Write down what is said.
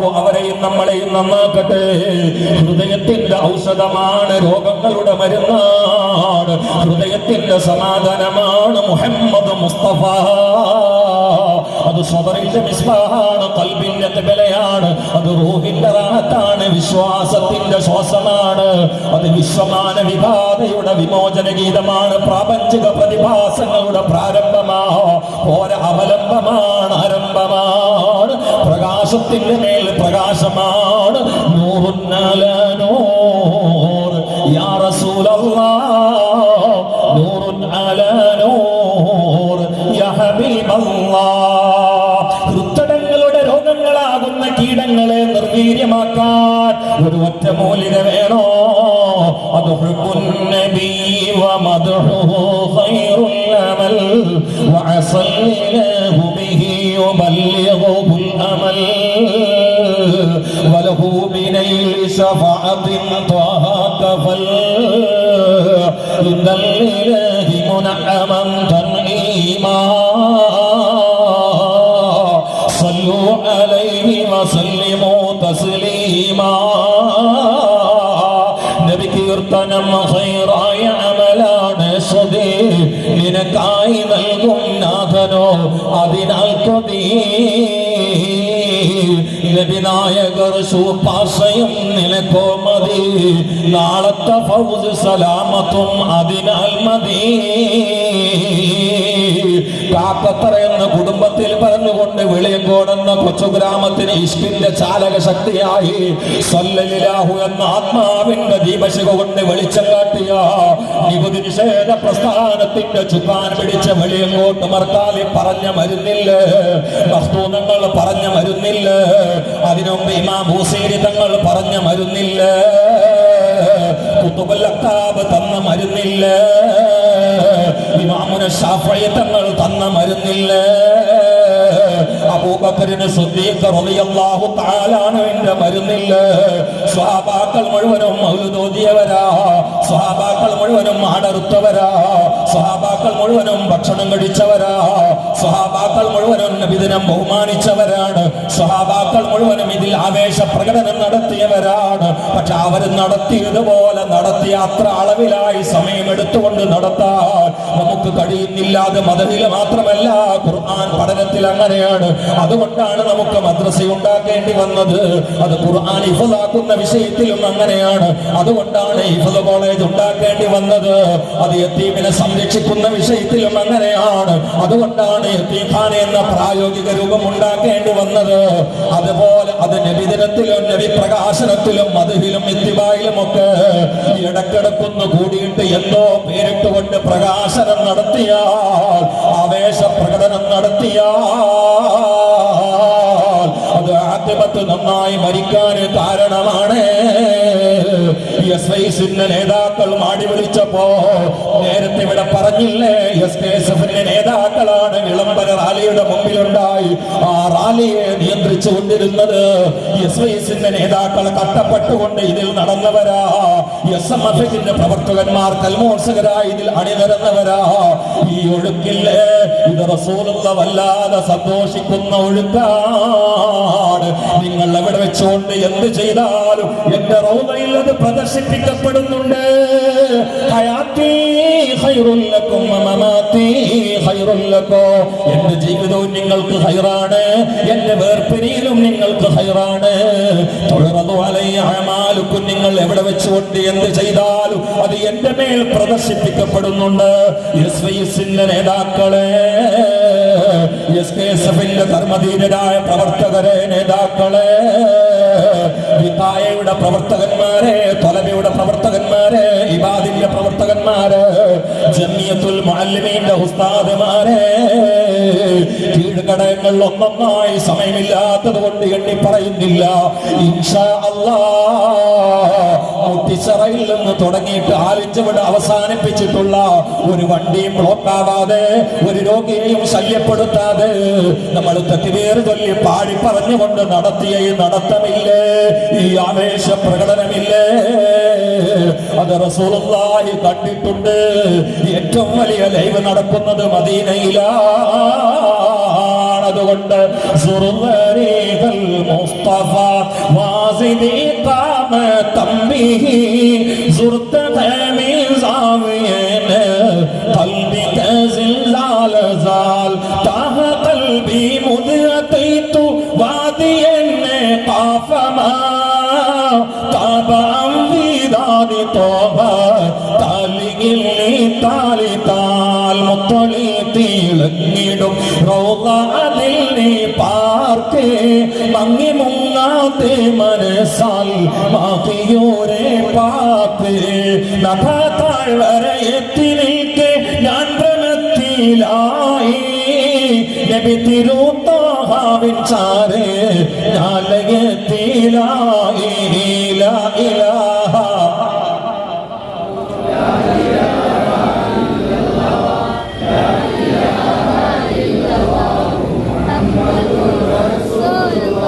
അള്ളാഹു അവരെയും നമ്മളെയും നന്നാക്കട്ടെ. ഹൃദയത്തിന്റെ ഔഷധമാണ് രോഗങ്ങളുടെ മരുന്നാണ് ഹൃദയത്തിന്റെ സമാധാനമാണ് മുഹമ്മദ് മുസ്തഫ. അത് സ്വതറിന്റെ മിസ്ബാഹാണ് കൽബിന്റെ തിബലയാണ്. അത് റൂഹിന്റെ റാഹത്താണ് വിശ്വാസത്തിന്റെ ശ്വാസമാണ്. അത് വിശ്വമാന വിഭാതയുടെ വിമോചന ഗീതമാണ് പ്രാപഞ്ചിക പ്രതിഭാസങ്ങളുടെ പ്രാരംഭമാ. ഓരോ അവലംബമാണ് ആരംഭമാണ് പ്രകാശത്തിന്റെ മേൽ പ്രകാശമാണ്. ൃത്തടങ്ങളുടെ യാ റസൂലല്ലാ യാ ഹബീബല്ലാ രോഗങ്ങളാകുന്ന കീടങ്ങളെ നിർവീര്യമാക്കാൻ ഒരു ഒറ്റ മൂലിക വേണോ? അത് നബി അമൽ بنيل شفاعة طه كفل إن الإله منعما تنعيما صلوا عليه وسلموا تسليما നബി കീർത്തനം ഹൈറായ അമലാണ് സ്വതേ നിനക്കായി നൽകും നാഥനോ അതിനാൽ കൊതീ നബിനായകർ സൂപ്പാശയും നിനക്കോ മതി നാളത്തെ ഫൗസ് സലാമത്തും അതിനാൽ മതി. കാക്കത്തറ എന്ന കുടുംബത്തിൽ പറഞ്ഞുകൊണ്ട് വിളിയും കൊച്ചു ഗ്രാമത്തിന് ഇഷ്കിന്റെ ചാലക ശക്തിയായി സല്ലലിലാഹു എന്ന ആത്മാവിന്റെ ദീപശിക കൊണ്ട് വെളിച്ചം കാട്ടിയ നികുതി നിഷേധ പ്രസ്ഥാനത്തിന്റെ ചുക്കാൻ പിടിച്ച വെളിയങ്കോട്ട് മർത്താലി പറഞ്ഞ മരുന്നില്ല? വസ്തുതങ്ങൾ പറഞ്ഞ മരുന്നില്ല? അതിനൊമ്പ് ഇമാം ഭൂസേരി തങ്ങൾ പറഞ്ഞ മരുന്നില്ല? കുത്തുബുൽ അക്കാബ് തന്ന മരുന്നില്ല? ഇമാമുന ഷാഫയെ തങ്ങൾ അബൂബക്കറിന് സുദ്ദീഖ് റളിയല്ലാഹു തആലാണ് എന്റെ മരുന്നില്ല സ്വഹാബാക്കൾ മുഴുവനും മൗലുദോദിയവരാ സ്വഹാബാക്കൾ മുഴുവനും ആടറുത്തവരാ. സ്വഹാബാക്കൾ മുഴുവനും ഭക്ഷണം കഴിച്ചവരാ. സ്വഹാബാക്കൾ മുഴുവനും നബിദിനം ബഹുമാനിച്ചവരാണ്. സ്വഹാബാക്കൾ മുഴുവനും ഇതിൽ ആവേശ പ്രകടനം നടത്തിയവരാണ്. പക്ഷെ അവർ നടത്തിയതുപോലെ നടത്തിയ അത്ര അളവിലായി സമയമെടുത്തുകൊണ്ട് നടത്താൻ നമുക്ക് കഴിയുന്നില്ലാതെ മതവില മാത്രമല്ല ഖുർആൻ പഠനത്തിൽ അങ്ങനെയാണ്. അതുകൊണ്ടാണ് നമുക്ക് മദ്രസ ഉണ്ടാക്കേണ്ടി വന്നത്. അത് ഖുർആൻ ഇഫലാക്കുന്ന വിഷയത്തിലും അങ്ങനെയാണ്. അതുകൊണ്ടാണ് ഇഫല കോളേജ് ഉണ്ടാക്കേണ്ടി വന്നത്. അത് യത്തീമിനെ സംരക്ഷിക്കുന്ന വിഷയത്തിലും അങ്ങനെയാണ്. അതുകൊണ്ടാണ് യത്തീഖാന എന്ന പ്രായോഗിക രൂപം ഉണ്ടാക്കേണ്ടി വന്നത്. അതുപോലെ അത് നബിദിനത്തിലും നബി പ്രകാശനത്തിലും മധുവിലും ഇത്തിബായിലും ഒക്കെ ഇടക്കിടക്കൊന്ന് കൂടിയിട്ട് എന്തോ പേരിട്ടുകൊണ്ട് പ്രകാശനം നടത്തിയാൽ ആവേശ പ്രകടനം നടത്തിയാൽ അത് ആദ്യമത്ത് നന്നായി മരിക്കാൻ കാരണമാണ്. എസ് ഐസിന്റെ നേതാക്കൾ മാടി വിളിച്ചപ്പോ നേരത്തെ ഇവിടെ പറഞ്ഞില്ലേ എസ് കെ എസ് എഫിന്റെ നേതാക്കളാണ് വിളംബര റാലിയുടെ മുമ്പിലുണ്ടായി. ആ റാലിയെ നിയന്ത്രിച്ചു കൊണ്ടിരുന്നത് എസ് ഐസിന്റെ നേതാക്കൾ കട്ടപ്പെട്ടുകൊണ്ട് ഇതിൽ നടന്നവരാ. എസ് പ്രവർത്തകന്മാർ കൽമോത്സകരായി ഇതിൽ അണിനിരന്നവരാ. ഈ ഒഴുക്കില്ലേ? ഇത് റസൂലുള്ള വല്ലാതെ സന്തോഷിക്കുന്ന ഒഴുക്കാണ്. നിങ്ങൾ എവിടെ വെച്ചുകൊണ്ട് എന്ത് ചെയ്താലും എന്റെ റൗദയിൽ അത് പ്രദർശിപ്പിക്കപ്പെടുന്നുണ്ട്. എന്റെ നിങ്ങൾക്ക് ഹൈറാണ്. എന്റെ വേർപിരിയിലും നിങ്ങൾക്ക് ഹൈറാണ്. അമാലുക്കും നിങ്ങൾ എവിടെ വെച്ചുകൊണ്ട് എന്ത് ചെയ്താലും അത് എന്റെ മേൽ പ്രദർശിപ്പിക്കപ്പെടുന്നുണ്ട്. നേതാക്കളെ എസ് പ്രവർത്തകരെ നേതാക്കളെ വിതായയുടെ പ്രവർത്തകന്മാരെ തൊലബയുടെ പ്രവർത്തകന്മാരെ ഇബാദിന്റെ പ്രവർത്തകന്മാരെ ജമിയത്തുൽ മാലിമീന്റെ ഉസ്താദുമാരെ കീഴ്ഘടകങ്ങൾ ഒന്നൊന്നായി സമയമില്ലാത്തത് കൊണ്ട് എണ്ണി പറയുന്നില്ല. മുട്ടിച്ചറയിൽ നിന്ന് തുടങ്ങിയിട്ട് ആലിച്ചവിടെ അവസാനിപ്പിച്ചിട്ടുള്ള ഒരു വണ്ടിയും ബ്ലോക്ക് ആവാതെ ഒരു രോഗിയെയും ശല്യപ്പെടുത്താതെ നമ്മൾ തെറ്റിവേർ ചൊല്ലി പാടി പറഞ്ഞുകൊണ്ട് നടത്തിയ ഈ നടത്തമില്ലേ? ഈ ആവേശ പ്രകടനമില്ലേ അത് റസൂലുള്ളാഹി കണ്ടിട്ടുണ്ട് ഏറ്റവും വലിയ ലൈവ് നടക്കുന്നത് മദീനയിലാണ് അതുകൊണ്ട് സുറുവരേകൾ മുസ്തഫ വാസിദി കാമ തമ്പിഹി സുർത്ത زاوية قلبك زلزال زال طه قلبي مذ أتيت واديا قاف ما തോബ താലിയിൽ താലി താൽ മുത്തൊളി തിളങ്ങിടും. റോതാതിൽ നീ പാർത്തേ മങ്ങി മുങ്ങാത്തേ മനസ്സാൽ മാക്കിയോരെ പാത്തേ നഥ താഴ്വരെ എത്തി നിൽക്കെ ഞാൻ ഭ്രമത്തിലായി നബി തിരുത്താവിൻ ചാരേ ഞാൻ ലയത്തിലായി. ഇല ഇല